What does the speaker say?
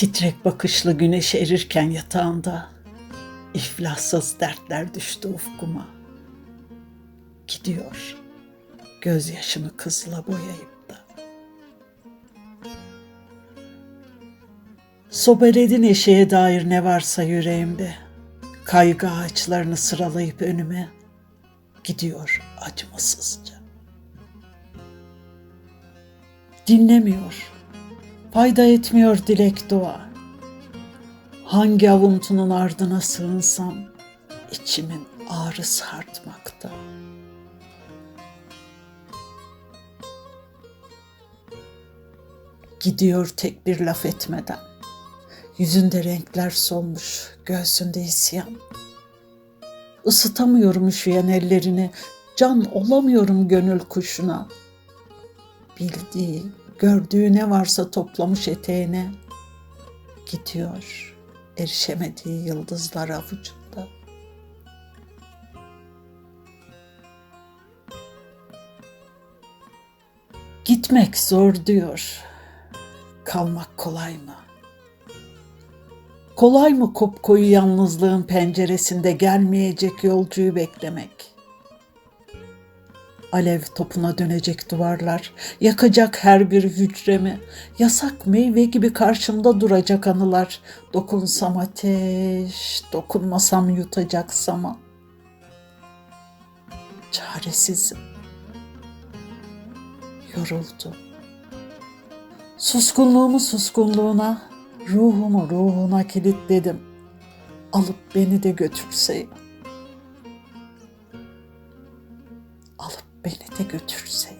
Titrek bakışlı güneş erirken yatağında iflassız dertler düştü ufkuma. Gidiyor gözyaşımı kızla boyayıp da. Soberedin eşeğe dair ne varsa yüreğimde. Kaygı ağaçlarını sıralayıp önüme gidiyor acımasızca. Dinlemiyor, fayda etmiyor dilek dua. Hangi avuntunun ardına sığınsam içimin ağrısı artmakta. Gidiyor tek bir laf etmeden. Yüzünde renkler solmuş, göğsünde isyan. Isıtamıyorum üşüyen ellerini, can olamıyorum gönül kuşuna. Bildiği, gördüğü ne varsa toplamış eteğine. Gidiyor, erişemediği yıldızlar avucunda. Gitmek zor diyor. Kalmak kolay mı? Kolay mı kopkoyu yalnızlığın penceresinde gelmeyecek yolcuyu beklemek? Alev topuna dönecek duvarlar, yakacak her bir hücremi, yasak meyve gibi karşımda duracak anılar. Dokunsam ateş, dokunmasam yutacak zaman. Çaresizim. Yoruldum. Suskunluğumu suskunluğuna, ruhumu ruhuna kilitledim. Alıp beni de götürse de götürse